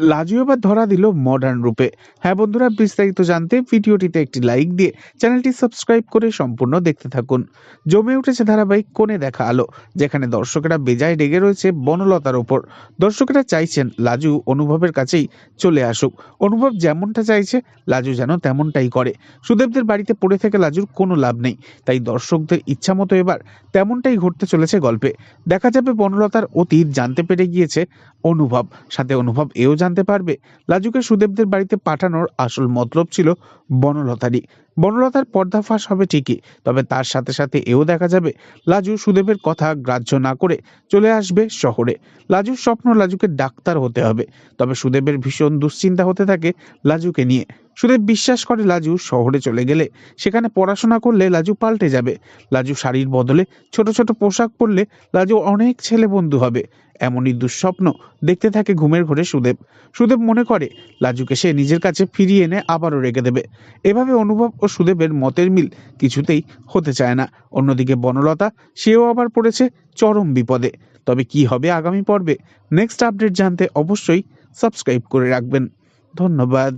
লাজু এবার ধরা দিল মডার্ন রূপে। হ্যাঁ বন্ধুরা, বিস্তারিত জানতে ভিডিওটিতে একটি লাইক দিয়ে চ্যানেলটি সাবস্ক্রাইব করে সম্পূর্ণ দেখতে থাকুন। জমে উঠেছে ধারাবাহিক কোণে দেখা আলো, যেখানে দর্শকেরা বেজায় রেগে রয়েছে বনলতার ওপর দর্শকেরা চাইছেন লাজু অনুভবের কাছেই চলে আসুক। অনুভব যেমনটা চাইছে, লাজু যেন তেমনটাই করে। সুদেবদের বাড়িতে পড়ে থেকে লাজুর কোনো লাভ নেই, তাই দর্শকদের ইচ্ছা মতো এবার তেমনটাই ঘটতে চলেছে গল্পে। দেখা যাবে বনলতার অতীত জানতে পেরে গিয়েছে অনুভব, সাথে অনুভব এও জানতে পারবে লাজুকে সুদেবদের বাড়িতে পাঠানোর আসল মতলব ছিল বনলতারই। বনলতার পর্দাফাঁস হবে ঠিকই, তবে তার সাথে সাথে এও দেখা যাবে লাজু সুদেবের কথা গ্রাহ্য না করে চলে আসবে শহরে। লাজুর স্বপ্ন লাজুকে ডাক্তার হতে হবে, তবে সুদেবের ভীষণ দুশ্চিন্তা হতে থাকে লাজুকে নিয়ে। সুদেব বিশ্বাস করে লাজু শহরে চলে গেলে। সেখানে পড়াশোনা করলে লাজু পাল্টে যাবে। লাজু শাড়ির বদলে ছোট ছোট পোশাক পরলে লাজু অনেক ছেলে বন্ধু হবে। এমনই দুঃস্বপ্ন দেখতে থাকে ঘুমের ঘরে সুদেব। সুদেব মনে করে, লাজুকে সে নিজের কাছে ফিরিয়ে এনে আবারও রেখে দেবে। এভাবে অনুভব ও সুদেবের মতের মিল কিছুতেই হতে চায় না। অন্যদিকে বনলতা, সেও আবার পড়েছে চরম বিপদে। তবে কি হবে আগামী পর্বে? নেক্সট আপডেট জানতে অবশ্যই সাবস্ক্রাইব করে রাখবেন। ধন্যবাদ।